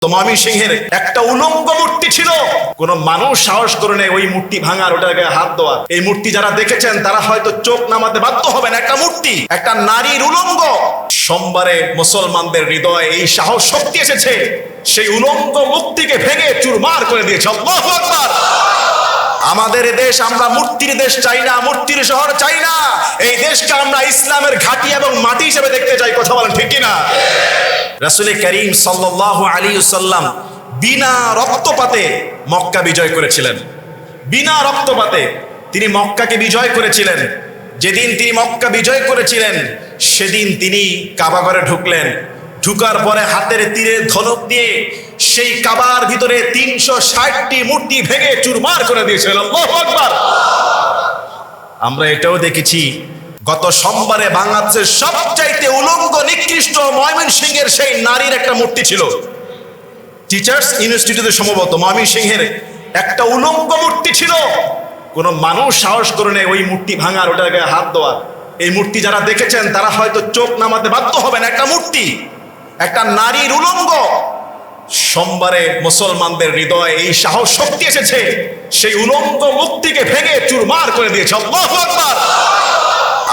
তো মামি সিংহের একটা উলঙ্গ মূর্তি ছিল। কোন মানুষ সাহস করে নেই ওই মূর্তি ভাঙার গায়ে হাত দেওয়ার। এই মূর্তি যারা দেখেছেন, তারা হয়তো চোখ নামাতে বাধ্য হবেন। একটা মূর্তি, একটা নারীর উলঙ্গ। সোমবারে মুসলমানদের হৃদয়ে এই সাহস শক্তি এসেছে। সেই উলঙ্গ মূর্তিকে ভেঙে চুরমার করে দিয়েছে। আকবার! আমাদের দেশ, আমরা মূর্তির দেশ চাই না, মূর্তির শহর চাই না। এই দেশকে আমরা ইসলামের ঘাঁটি এবং মাটি হিসেবে দেখতে চাই। কথা বলেন ঠিক কিনা? রাসুল করিম সাল্লাহ আলী সাল্লাম বিনা রক্তপাতে মক্কা বিজয় করেছিলেন। বিনা রক্তপাতে তিনি মক্কাকে বিজয় করেছিলেন। যেদিন তিনি মক্কা বিজয় করেছিলেন, সেদিন তিনি কাবাঘরে ঢুকলেন। ঢুকার পরে হাতের তীরে ধনুক দিয়ে সেই কাবার ভিতরে তিনশো ষাটটি মূর্তি ভেঙে চুরমার করে দিয়েছিলেন। আমরা এটাও দেখেছি গত সোমবারে বাংলাদেশের সবচাইতে উলঙ্গ, নিকৃষ্ট ময়মন সিংহের সেই নারীর একটা মূর্তি ছিল। টিচার্স ইনস্টিটিউটে সম্ভবত ময়মন সিংহের একটা উলঙ্গ মূর্তি ছিল। কোন মানুষ সাহস করে নেই ওই মূর্তি ভাঙার, ওটার গায়ে হাত দেওয়ার। এই মূর্তি যারা দেখেছেন, তারা হয়তো চোখ নামাতে বাধ্য হবেন। একটা মূর্তি, একটা নারীর উলঙ্গ। সোমবারে মুসলমানদের হৃদয়ে এই সাহস, শক্তি এসেছে। সেই উলঙ্গ মূর্তিকে ভেঙে চুরমার করে দিয়েছে।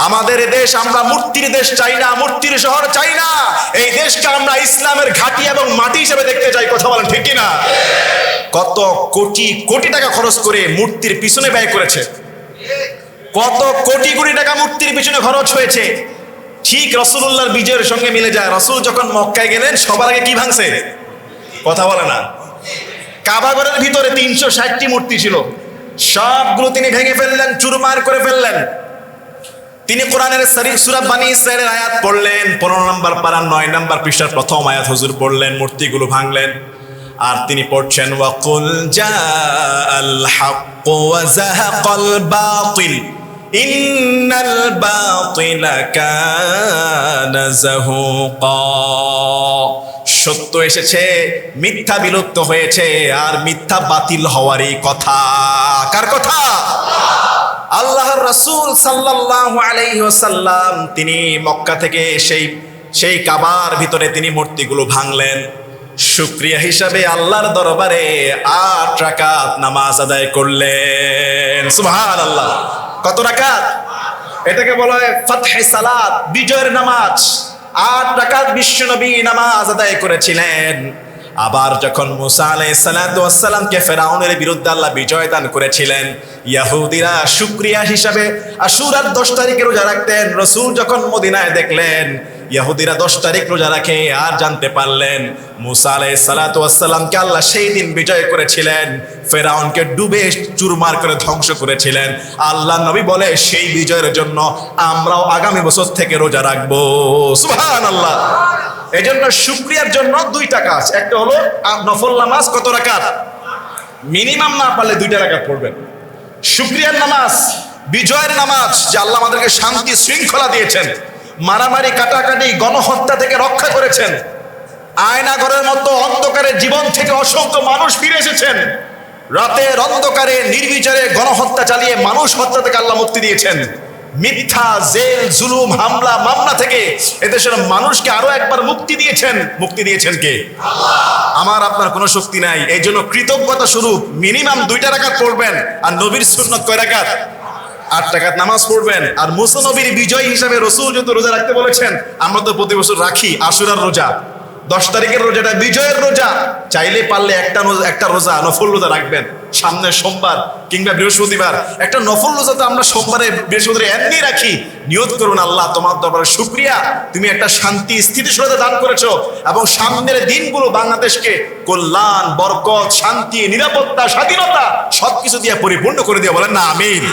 আমাদের দেশ আমরা মূর্তির দেশ চাই না, মূর্তির শহর চাই না। এই দেশকে আমরা ইসলামের ঘাঁটি এবং মাটি হিসেবে দেখতে চাই, কথা বলেন ঠিক কিনা? কত কোটি কোটি টাকা খরচ করে মূর্তির পিছনে ব্যয় করেছে। কত কোটি কোটি টাকা মূর্তির পিছনে খরচ হয়েছে। ঠিক রসুল্লাহর বিজয়ের সঙ্গে মিলে যায়। রসুল যখন মক্কায় গেলেন, সবার আগে কি ভাঙছে? কথা বলে না। কাবাগরের ভিতরে তিনশো ষাটটি মূর্তি ছিল। সবগুলো তিনি ভেঙে ফেললেন, চুরমার করে ফেললেন। তিনি কোরআনের সুরাত বানি ইসরায়েলের আয়াত পড়লেন, পনেরো নম্বর পারা, নয় নম্বর পৃষ্ঠার প্রথম আয়াত হুজুর পড়লেন, মূর্তিগুলো ভাঙলেন। আর তিনি পড়ছেন, ওয়াকুল যাহাকাল বাতিল, ইন্নাল বাতিলা কানা যাহুকা। সত্য এসেছে, মিথ্যা বিলুপ্ত হয়েছে, আর মিথ্যা বাতিল হওয়ারই কথা। কার কথা? আল্লাহর রাসূল সাল্লাল্লাহু আলাইহি ওয়াসাল্লাম, তিনি মক্কা থেকে সেই সেই কাবার ভিতরে তিনি মূর্তিগুলো ভাঙলেন। শুক্রিয়া হিসাবে আল্লাহর দরবারে আট রাকাত নামাজ আদায় করলেন। সুবহানাল্লাহ। কত রাকাত? এটাকে বলা হয় ফাতহে সালাত, বিজয়ের নামাজ। আট রাকাত বিশ্বনবী নামাজ আদায় করেছিলেন। আবার যখন মুসা আলাই সালাতামকে ফেরাউনের বিরুদ্ধে আল্লাহ বিজয় দান করেছিলেন, ইয়াহুদিরা সুক্রিয়া হিসাবে আশুরার দশ তারিখে রোজা রাখতেন। রসুল যখন মদিনায় দেখলেন ইয়াহুদিরা দশ তারিখ রোজা রাখে, আর জানতে পারলেন মুসা আলাই সালাতামকে আল্লাহ সেই দিন বিজয় করেছিলেন। ফেরাউনকে ডুবে চুরমার করে ধ্বংস করেছিলেন। আল্লাহ নবী বলে, সেই বিজয়ের জন্য আমরাও আগামী বছর থেকে রোজা রাখব। সুহান আল্লাহ এই জন্য শুক্রিয়ার জন্য দুইটা কাজ একটা হলো নফল নামাজ কত রাকাত? মিনিমাম না পারলে দুইটা রাকাত পড়বেন। শুক্রিয়ার নামাজ, বিজয়ের নামাজ, যে আল্লাহ আমাদেরকে শান্তি শৃঙ্খলা দিয়েছেন। মারামারি, কাটাকাটি, গণহত্যা থেকে রক্ষা করেছেন। আয়না ঘরের মতো অন্ধকারে জীবন থেকে অসংখ্য মানুষ ফিরে এসেছেন। রাতের অন্ধকারে, নির্বিচারে গণহত্যা চালিয়ে মানুষ হত্যা থেকে আল্লাহ মুক্তি দিয়েছেন। মিথ্যা, জেল, জুলুম, হামলা, মামলা থেকে এদেশের মানুষকে আরও একবার মুক্তি দিয়েছেন। মুক্তি দিয়েছেন কে? আমার আপনার কোনো শক্তি নাই। এই জন্য কৃতজ্ঞতা স্বরূপ মিনিমাম দুইটা রাকাত পড়বেন। আর নবীর সুন্নত কয় রাকাত? আট টাকাত নামাজ পড়বেন। আর মুসা নবীর বিজয় হিসাবে রসুল যত রোজা রাখতে বলেছেন, আমরা তো প্রতি বছর রাখি আশুরার রোজা। দশ তারিখের রোজাটা বিজয়ের রোজা। চাইলে পারলে একটা একটা রোজা, নফল রোজা রাখবেন। সামনে সোমবার কিংবা বৃহস্পতিবার। একটা নফল রোজা তো আমরা সোমবারে, বৃহস্পতিবার এমনি রাখি। নিয়ত করুন আল্লাহ, তোমার দরবারে শুক্রিয়া। তুমি একটা শান্তি, স্থিতিশীলতা দান করেছ। এবং সামনের দিনগুলো বাংলাদেশকে কল্যাণ, বরকত, শান্তি, নিরাপত্তা, স্বাধীনতা সবকিছু দিয়ে পরিপূর্ণ করে দিয়ে বলেন না, আমিন।